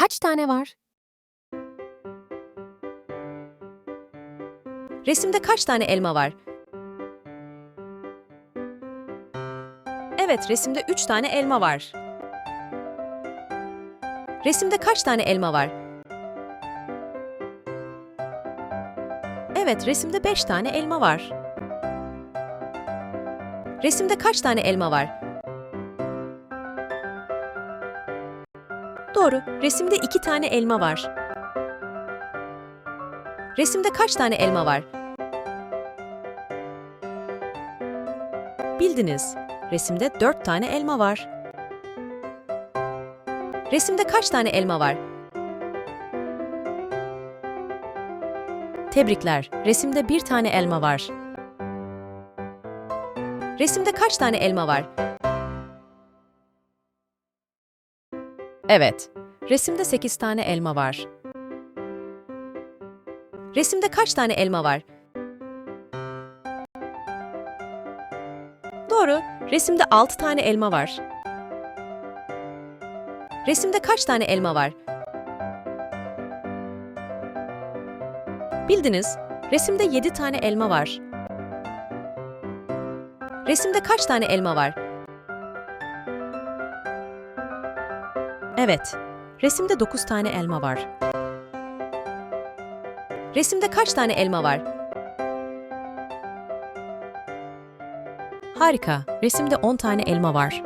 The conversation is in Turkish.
kaç tane var? Resimde kaç tane elma var? Evet, resimde üç tane elma var. Resimde kaç tane elma var? Evet, resimde beş tane elma var. Resimde kaç tane elma var? Doğru, resimde iki tane elma var. Resimde kaç tane elma var? Bildiniz. Resimde dört tane elma var. Resimde kaç tane elma var? Tebrikler. Resimde bir tane elma var. Resimde kaç tane elma var? Evet. Resimde sekiz tane elma var. Resimde kaç tane elma var? Doğru. Resimde 6 tane elma var. Resimde kaç tane elma var? Bildiniz. Resimde 7 tane elma var. Resimde kaç tane elma var? Evet. Resimde 9 tane elma var. Resimde kaç tane elma var? Harika. Resimde 10 tane elma var.